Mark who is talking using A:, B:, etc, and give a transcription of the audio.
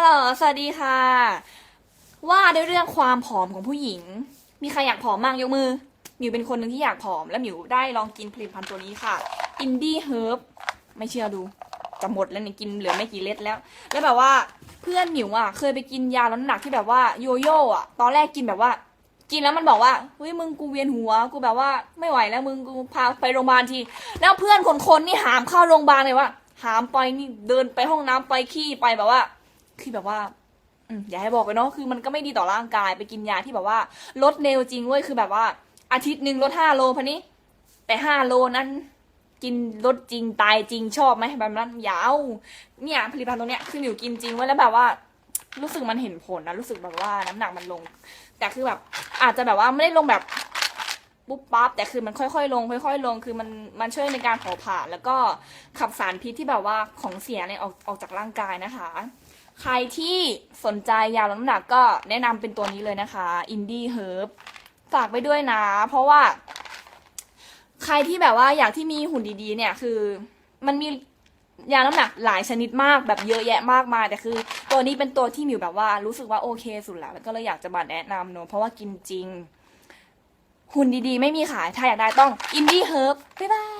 A: ฮัลโหล สวัสดีค่ะ ว่าด้วยเรื่องความผอมของผู้หญิง มีใครอยากผอมบ้างยกมือ หมิวเป็นคนหนึ่งที่อยากผอม และหมิวได้ลองกินผลิตภัณฑ์ตัวนี้ค่ะ Indie Herb ไม่เชื่อดู จะหมดแล้วเนี่ยกินเหลือไม่กี่เล็ดแล้ว แล้วแบบว่าเพื่อนหมิวอะ เคยไปกินยาลดน้ำหนักที่แบบว่าโยโย่อะ ตอนแรกกินแบบว่า กินแล้วมันบอกว่า เฮ้ยมึงกูเวียนหัว กูแบบว่าไม่ไหวแล้วมึงกูพาไปโรงพยาบาลที แล้วเพื่อนคนคนๆนี่หามเข้าโรงพยาบาลเลยว่า หามไปนี่เดินไปห้องน้ำไปขี้ไปแบบว่า คือแบบว่าอย่าให้บอกไปเนาะคือมันก็ไม่ดีต่อร่างกายไปกินยาที่แบบว่าลดเร็วจริงเว้ยคือแบบว่า อาทิตย์หนึ่งลดห้าโลพันนี้ แต่ห้าโลนั้นกินลดจริงตายจริงชอบไหมแบบนั้นยาวเนี่ยผลิตภัณฑ์ตัวเนี้ยคือหมิวกินจริงเว้ยแล้วแบบว่า รู้สึกมันเห็นผลนะรู้สึกแบบว่าน้ำหนักมันลง แต่คือแบบอาจจะแบบว่าไม่ได้ลงแบบ ปุ๊บปั๊บแต่คือมันค่อยๆ ลง ค่อย ๆ ลงคือมันมันช่วยในการเผาผลาญแล้วก็ขับสารพิษที่แบบว่าของเสียเนี่ยออกออกจากร่างกายนะคะ ใครที่สนใจยาลดน้ำหนักก็แนะนำเป็นตัวนี้เลยนะคะ Indie Herb ฝากไว้ด้วยนะ เพราะว่า ใครที่แบบว่าอยากที่มีหุ่นดีๆ เนี่ยคือมันมียาน้ำหนักหลายชนิดมากแบบเยอะแยะมากมายแต่คือ ตัวนี้เป็นตัวที่มิวแบบว่ารู้สึกว่าโอเคสุดแล้วแล้วก็เลยอยากจะมาแนะนำเนอะเพราะว่ากินจริง หุ่นดีๆ ไม่มีขาย ถ้าอยากได้ต้องอินดี้เฮิร์บบ๊ายบาย